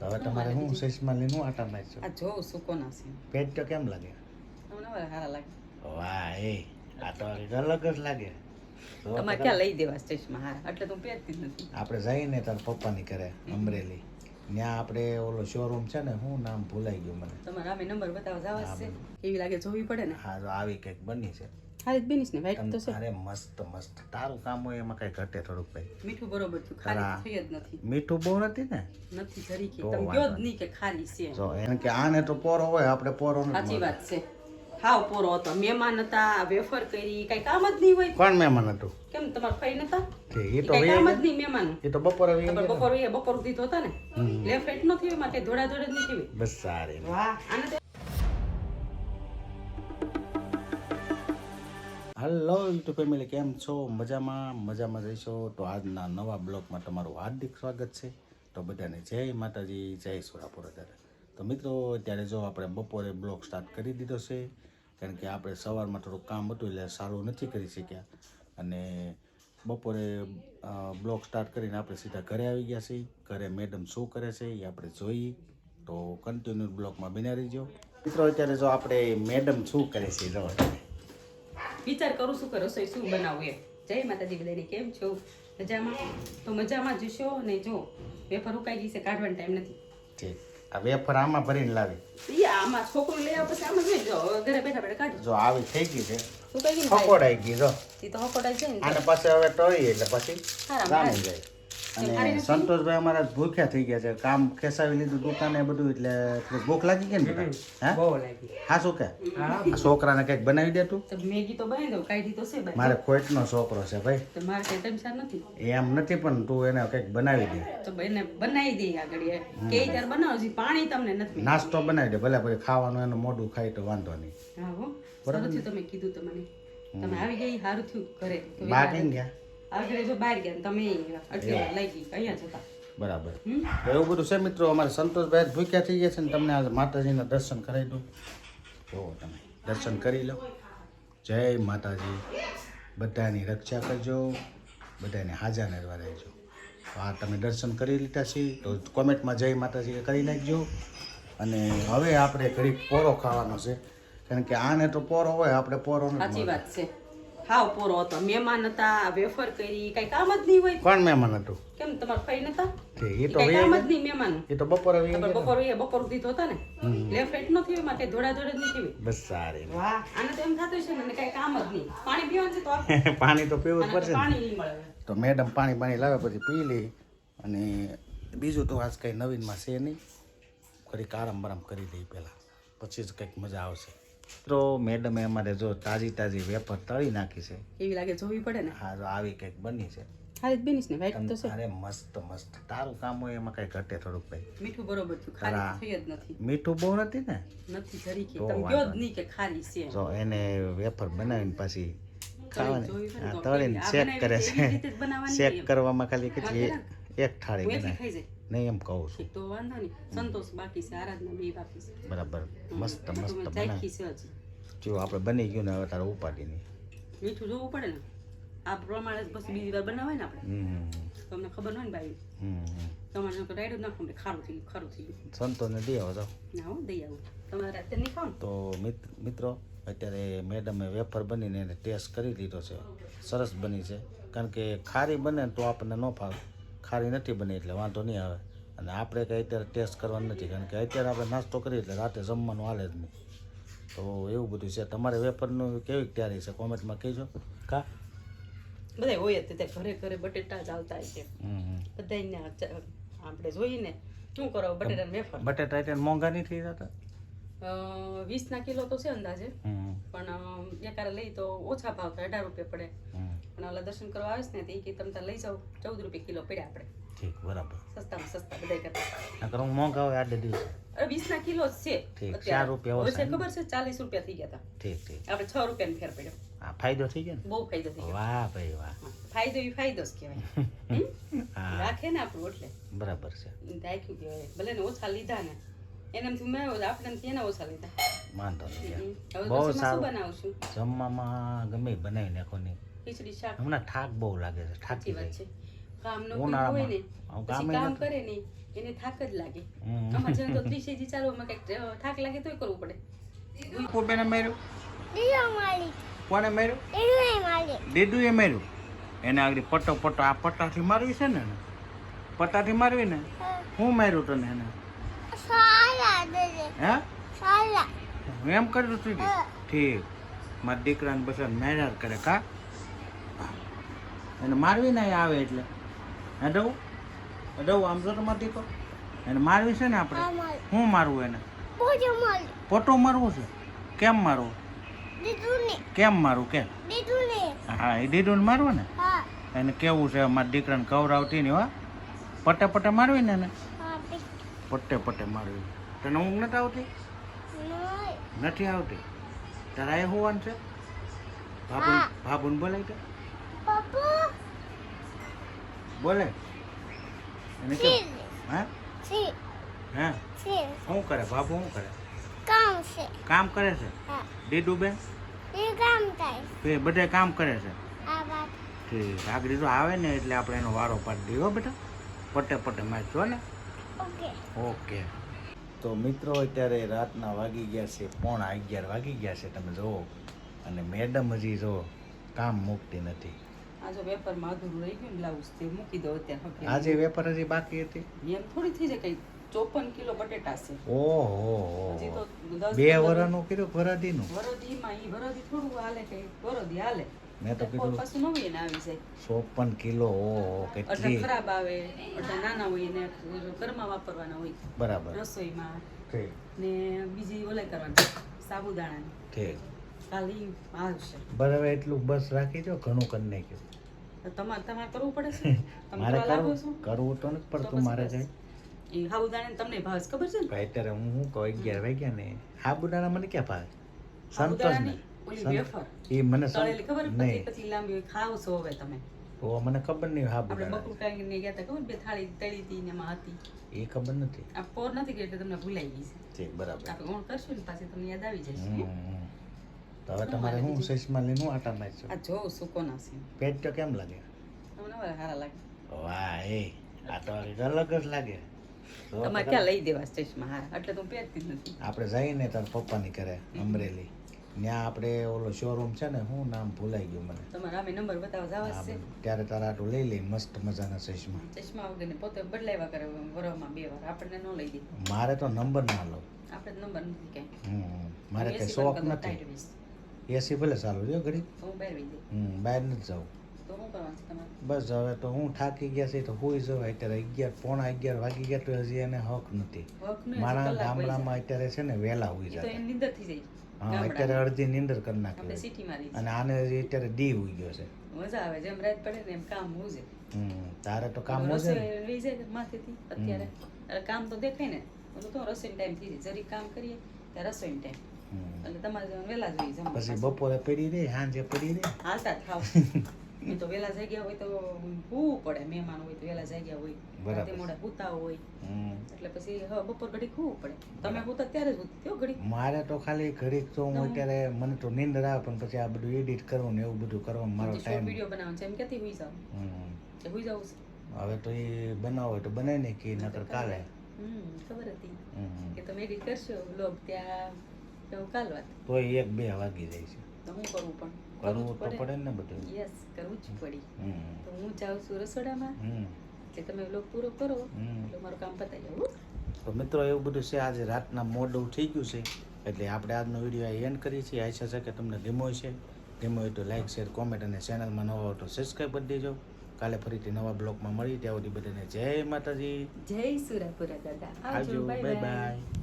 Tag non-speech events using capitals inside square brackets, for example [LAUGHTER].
તો હવે તમારે હું ચશ્મા લઈને હું આટા મારશો આ જોઉં સુકો ના છે. પેટ તો કેમ લાગે? તમને સારા લાગે. વાહ એ આ તો અલગ જ લાગે. તમારે ક્યાં લઈ દેવા છે હા એટલે તો હું પહેરતી જ નથી. આપણે જઈને તાર પપ્પાની ઘરે અમરેલી. ત્યાં આપણે ઓલો શોરૂમ છે ને હું નામ ભૂલાઈ ગયું મને. તમારે અમે નંબર બતાવો જવા છે? કેવી લાગે જોવી પડે ને? હા આવી કંઈક બની છે. હારી જ ને વાઈટ તો છે. અરે મસ્ત મસ્ત. તારું કામ હોય એમાં કઈ ઘટે થોડુંક ભાઈ. મીઠું બરોબર છે ખરા. થઈ જ નથી. મીઠું બહુ નથી ને? નથી ધરી કે તમે કયો જ નહીં. કે ખારી છે. જો એને કે આને તો પોરો હોય આપણે પોરો નથી સાચી વાત છે. હાવ પોરો હતો. મહેમાન હતા વેફર કરી કઈ કામ જ નહીં હોય. કોણ મહેમાન હતું? કેમ તમાર ફઈ નતા? કે એ તો કામ જ ગયા. નહીં મહેમાન. એ તો બપોરે ગયા. બપોર હોય બપોર તો હતા ને? લેફ્ટ રાઈટ નથી હોય માટે ધોળા ધોડા જ નથી હોય બસ સારી. વાહ આને તો હલો યુટ્યુબ ફેમિલી કેમ છો? મજામાં મજામાં જઈશો. તો આજના નવા બ્લોગમાં તમારું હાર્દિક સ્વાગત છે. તો બધાને જય માતાજી, જય સોરાપુર અત્યારે તો મિત્રો, અત્યારે જો આપણે બપોરે બ્લોગ સ્ટાર્ટ કરી દીધો છે, કારણ કે આપણે સવારમાં થોડું કામ હતું એટલે સારું નથી કરી શક્યા. અને બપોરે બ્લોગ સ્ટાર્ટ કરીને આપણે સીધા ઘરે આવી ગયા છીએ. ઘરે મેડમ શું કરે છે એ આપણે જોઈએ. તો કન્ટિન્યુ બ્લોગમાં બિના રહીજો. મિત્રો, અત્યારે જો આપણે મેડમ શું કરે છે જો. વિચાર કરું છું કે રસોઈ શું બનાવું એમ. જય માતાજી બધાને કેમ છો? મજામાં? તો મજામાં જશો અને જો વેફર ઉકાઈ ગઈ છે કાઢવાનો ટાઈમ નથી. આ વેફર આમાં ભરીને લાવી. આમાં છોકરું લઈ આવે પછી આમાં જોઈ જો ઘરે બેઠા બેઠા કાઢ. જો આવી થઈ ગઈ છે. ઉકાઈ ગઈ જો. ઈ તો હકોટાઈ જાય ને અને પછી હવે ટળી એટલે પછી હારા જામી જાય. અને સંતોષભાઈ અમારા ભૂખ્યા થઈ ગયા છે. કામ ખેસાવી લીધું દુકાને બધું એટલે થોડીક ભૂખ લાગી ગઈ ને હે? બહુ લાગી. હા શું કે? છોકરાને કંઈક બનાવી દે તું? મેગી તો બનાવી દઉં કાઢી તો છે મારે ખોટનો છોકરો છે ભાઈ. મારે કઈ ટાઈમ નથી. એમ નથી પણ તું એને કંઈક બનાવી દે. તો એને બનાવી દે આગળ કે ત્યારે બનાવજો પાણી તમને નથી. નાસ્તો બનાવી દે ભલે પછી ખાવાનું એનું મોઢું ખાય તો વાંધો નહીં. હા હો. સરસ તમે કીધું તમને તમે આવી ગઈ સારું થયું ઘરે. બાકી ગયા? આગળ બહાર ગયા તમે અટકી લઈ ગઈ અહીંયા જતા. બરાબર. તો એવું બધું છે મિત્રો? અમારે સંતોષભાઈ ભૂખ્યા થઈ ગયા છે ને તમને આજે માતાજીના દર્શન કરાવી દઉં. જો તમે દર્શન કરી લો. જય માતાજી. બધાની રક્ષા કરજો. બધાને હાજર નરવા રહેજો તો આ તમે દર્શન કરી લીધા છે. તો કોમેન્ટમાં જય માતાજી કરી નાખજો. અને હવે આપણે ઘડીક પોરો ખાવાનો છે. કારણ કે આને તો પોરો હોય આપણે પોરો નથી સાચી વાત છે. હાવ પોરો હતો. મહેમાન હતા વેફર કરી કઈ કામ જ નહીં હોય. કોણ મહેમાન હતું? કેમ તમારા ફઈ નતા? એ તો કામ જ નહીં મહેમાન. એ તો બપોરે. બપોર હોય બપોર સુધી તો હતા ને લે ફેટ નથી હોય માટે ધોડા ધોડે નહીં નથી બસ સારી. વાહ. આને તો એમ થતું છે ને કઈ કામ જ નહીં. પાણી પીવાનું છે તો [LAUGHS] પાણી તો પીવું પડશે પાણી નહીં મળે. તો મેડમ પાણી પાણી લાવે પછી પી લે. અને બીજું તો આજ કંઈ નવીનમાં છે નહીં. ખરી આરામ બારામ કરી દઈ પહેલાં. પછી જ કંઈક મજા આવશે. તો મેડમે અમારે જો તાજી તાજી વેપર તળી નાખી છે. એવી લાગે જોવી પડે ને? હા જો આવી કંઈક બની છે. હારી જ ને વાઈટ તો છે. અરે મસ્ત મસ્ત. તારું કામ હોય એમાં કઈ ઘટે થોડુંક ભાઈ મીઠું બરોબર થયું ખારી થઈ જ નથી. મીઠું બહુ નથી ને? નથી જરી કે. તો તમે વાંધો જ નહીં. કે ખારી છે જો એને વેફર બનાવીને પાછી ખાવાની તળીને ચેક કરે છે. ચેક કરવામાં ખાલી કેટલી એક થાળી હું ખાઈ જાય નહીં એમ કહું છું. તો વાંધો નહીં. સંતોષ બાકી છે આરાધના બે બાકી છે. બરાબર. મસ્ત મસ્ત બનાવે જો આપણે બની ગયું ને હવે તારે ઉપાડીની. મીઠું જોવું પડે ને? આ પ્રમાણે પછી બીજી વાર બનાવાય ને આપણે. તમને ખબર હોય ને ભાઈ. તમારે તો રાઈડ નાખો ને ખારું થઈ ગયું ખારું થઈ ગયું. સંતોષને દઈ આવો તો ના હું દઈ આવું. તમારે રાતે નહીં ખાવ તો મિત્રો અત્યારે મેડમે વેફર બનીને એને ટેસ્ટ કરી લીધો છે. સરસ બની છે. કારણ કે ખારી બને તો આપણને ન ફાવે. ખારી નથી બની એટલે વાંધો નહીં આવે. અને આપણે કંઈ અત્યારે ટેસ્ટ કરવાનું નથી કારણ કે અત્યારે આપણે નાસ્તો કરીએ એટલે રાતે જમવાનું હાલે જ નહીં. તો એવું બધું છે. તમારે વેફરનું કેવી તૈયારી છે? કોમેન્ટમાં કહેજો. કા? બધા હોય જ તે ઘરે ઘરે બટેટા જ આવતા હોય છે. બધાને આપણે જોઈએ ને શું કરો બટેટા વેફર? બટેટા એટલે મોંઘા નહીં થઈ જતા વીસ ના કિલો તો છે અંદાજે. પણ એકારે લઈ તો ઓછા ભાવ થાય અઢાર રૂપિયા પડે. અને ઓલા દર્શન કરવા આવે ને તે કે તમે તાર લઈ જાઓ. ચૌદ રૂપિયા કિલો પડ્યા આપણે. ઠીક બરાબર. સસ્તામાં સસ્તા બધા કરતા. નકર હું મોંઘા હોય આટલે દિવસ. અરે વીસ ના કિલો જ છે. ચાર રૂપિયા ઓછા ખબર છે ચાલીસ રૂપિયા થઈ ગયા હતા ઠીક ઠીક. આપણે છ રૂપિયાનો ફેર પડ્યો. આ ફાયદો થઈ ગયો બહુ ફાયદો થઈ ગયો. વાહ ભાઈ વાહ. ફાયદો એ ફાયદો જ કહેવાય. રાખે ને આપણું એટલે. બરાબર છે. રાખ્યું કહેવાય. ભલે ને ઓછા લીધા ને. એને એમ મેં આપણે એમ ઓછા લીધા. વાંધો નહીં. બહુ સારું શું છું બનાવશું? જમવામાં ગમે બનાવી નાખો ને ખીચડી શાક. હમણાં થાક બહુ લાગે છે થાકી વાત છે. કામ નો હોય ને પછી કામ કરે ને એને થાક જ લાગે. આમાં અમારે જેને તો ત્રીસ એજી ચાલવામાં કંઈક થાક લાગે તોય કરવું પડે. કોબેને માર્યું? કોને માર્યું? દીદો મારી એ માર્યું? એને આગળ પટ્ટો પટ્ટો આ પટ્ટાથી મારવી છે ને એને? પટ્ટાથી મારવી ને? હું. માર્યું તને એને? હે? એમ કર્યું તું ઠીક. મારા દીકરાને બસ મેરાર કરે કા? એને મારવી નહીં આવે એટલે. હે ડવું હે આમ જો તમારો દીકરો એને મારવી છે ને આપણે? હું મારવું એને? પોટો મારવું છે? કેમ મારવું? કેમ મારવું કેમ હા એ દીદું મારવું ને? એને કેવું છે અમારા દીકરાને કવરાવતી ને હા. પટે પટે મારવી ને એને? પટ્ટે પટ્ટે મારવી. તને ઊંઘ નથી આવતી? નથી આવતી? તારા એ હોવાનું છે? ભાભુ હા. ભાભુને બોલાય પપ્પા બોલે. એને કે હા? સી હા. સી શું કરે? બાબુ શું કરે? કામ છે. કામ કરે છે? હા. દીદુ બેન? એ કામ થાય બે બધે કામ કરે છે? આ વાત. ઠીક. આગળ જો આવે ને એટલે આપણે એનો વારો પાડી હો બેટા. પટે પટે મારજો ને? ઓકે. ઓકે. તો મિત્રો અત્યારે રાતના વાગી ગયા છે પોણા અગિયાર વાગી ગયા છે તમે જુઓ. અને મેડમ હજી જો કામ મૂકતી નથી. આ જો વેપારમાં અધૂરું રહી ગયું બ્લાઉઝ તે મૂકી દો અત્યારે. આજે વેપાર હજી બાકી હતી? એમ થોડી થઈ જાય કઈ ચોપન કિલો બટેટા છે. ઓહો. હજી તો બે વરાનું કીધું વરાદીનું? વરદીમાં ઈ વરદી થોડું હાલે કઈ વરદી હાલે. મેં તો કીધું પાછું નવી એને આવી જાય. ચોપન કિલો ઓહો કેટલી ખરાબ આવે અડધા નાના હોય ને ઘરમાં વાપરવાના હોય. બરાબર. રસોઈમાં. ને બીજી ઓલાય કરવાની સાબુદાણાની. ઠીક. ખાલી આવશે બરાબર એટલું બસ રાખી દો ઘણું કરી નાખ્યું. તમારે તમારે કરવું પડે છે? [LAUGHS] મારે કરવું કરવું તો નથી પડતું મારે. કઈ. એ સાબુદાણા તમને ભાવે ખબર છે ને? ભાઈ અત્યારે હું શું કહું અગિયાર વાગ્યા ને. સાબુદાણા મને ક્યાં ભાવે? સંતોષ ને. એ મને ખબર? પછી પછી લાંબી ખાવ છો હવે તમે. ઓ મને ખબર નહીં આપણે બકરું બકુ કાંઈ ગયા હતા ખબર? બે થાળી તળી હતી ને એમાં હતી. એ ખબર નથી. આ પોર નથી કે એટલે તમને ભૂલાઈ ગઈ છે. ઠીક બરાબર. આપણે ઓણ કરશું ને પાછી તમને યાદ આવી જશે. તો હવે તમારે હું સસમાં લઈને હું આટા મારશો. આ જો સુકો નાસી પેટ તો કેમ લાગે? તમને સારા લાગે. વાહ એ આ તો અલગ જ લાગે. તમારે ક્યાં લઈ દેવા સ્ટેશમાં હા એટલે તો પહેરતી જ નથી. આપણે જઈને તાર પપ્પાની ઘરે અમરેલી. ત્યાં આપણે ઓલો શોરૂમ છે ને હું નામ ભૂલાઈ ગયું મને. તમારે આમે નંબર બતાવવા જવા છે. ત્યારે તારા આટલું લઈ લઈ મસ્ત મજાના ચશ્મા ચશ્મા વગરને પોતે બદલાવ્યા કરે વરોમાં બે વાર. આપણને ન લઈ દે. મારે તો નંબર ના લો. આપણે નંબર નથી કાંઈ હમ, મારે કઈ શોખ નથી. એસી ભલે ચાલુ રહ્યો ઘડી હમ બહાર નથી જવું. બસ હવે તો હું થાકી ગયા છે તો હોઈ જવાય અત્યારે અગિયાર પોણા અગિયાર વાગી ગયા તો હજી એને હક નથી. મારા ગામડામાં અત્યારે છે ને વહેલા હોઈ જાય. હા અત્યારે અડધી નીંદર કરી નાખી અને આને હજી અત્યારે દી હોઈ ગયો છે. મજા આવે જેમ રાત પડે ને એમ કામ હોવું હમ તારે તો કામ હોય છે લઈ જાય માથેથી અત્યારે. કામ તો દેખાય ને. તો રસોઈ ટાઈમ થઈ જાય. જરી કામ કરીએ ત્યારે રસોઈ ટાઈમ. એટલે તમારે જવાનું વહેલા જોઈએ જમવા પછી બપોરે પડી રે સાંજે પડી રે. હા જ ખાવ. [LAUGHS] એ તો વહેલા જાગ્યા હોય તો ભૂ પડે મહેમાન હોય તો વહેલા જાગ્યા હોય. રાતે મોડા હુતા હોય. એટલે પછી બપોર ઘડી ખવું પડે. તમે પૂતા ત્યારે જ થયો ઘડી મારે તો ખાલી ઘડીક તો હું અત્યારે મને તો નીંદર આવે પણ પછી આ બધું એડિટ કરવું ને એવું બધું કરવાનું મારો ટાઈમ વીડિયો બનાવવાનો છે એમ ક્યાંથી હોઈ જાવ હુઈ જવું હવે તો એ બનાવો તો બનાવી કે નકર કાલે. ખબર હતી. કે તમે એડિટ કરશો બ્લોગ ત્યાં? તો એક બે વાગી જાય છે. તો હું કરું પણ? કરવું તો પડે. ને બધું. યસ કરવું જ પડી. તો હું જાઉં છું રસોડામાં. એટલે તમે બ્લોગ પૂરો કરો. એટલે મારું કામ પતાવી જાવ તો મિત્રો એવું બધું છે આજે રાતના મોડું થઈ ગયું છે એટલે આપણે આજનો વીડિયો એન્ડ કરીએ છીએ. આશા છે કે તમને ગમ્યો છે ગમ્યો હોય તો લાઈક શેર કોમેન્ટ અને ચેનલમાં નવા હોય તો સબસ્ક્રાઈબ કરી દેજો. કાલે ફરીથી નવા બ્લોગમાં મળી ત્યાં સુધી બધાને જય માતાજી. જય સુરાપુરા દાદા. આવજો બાય બાય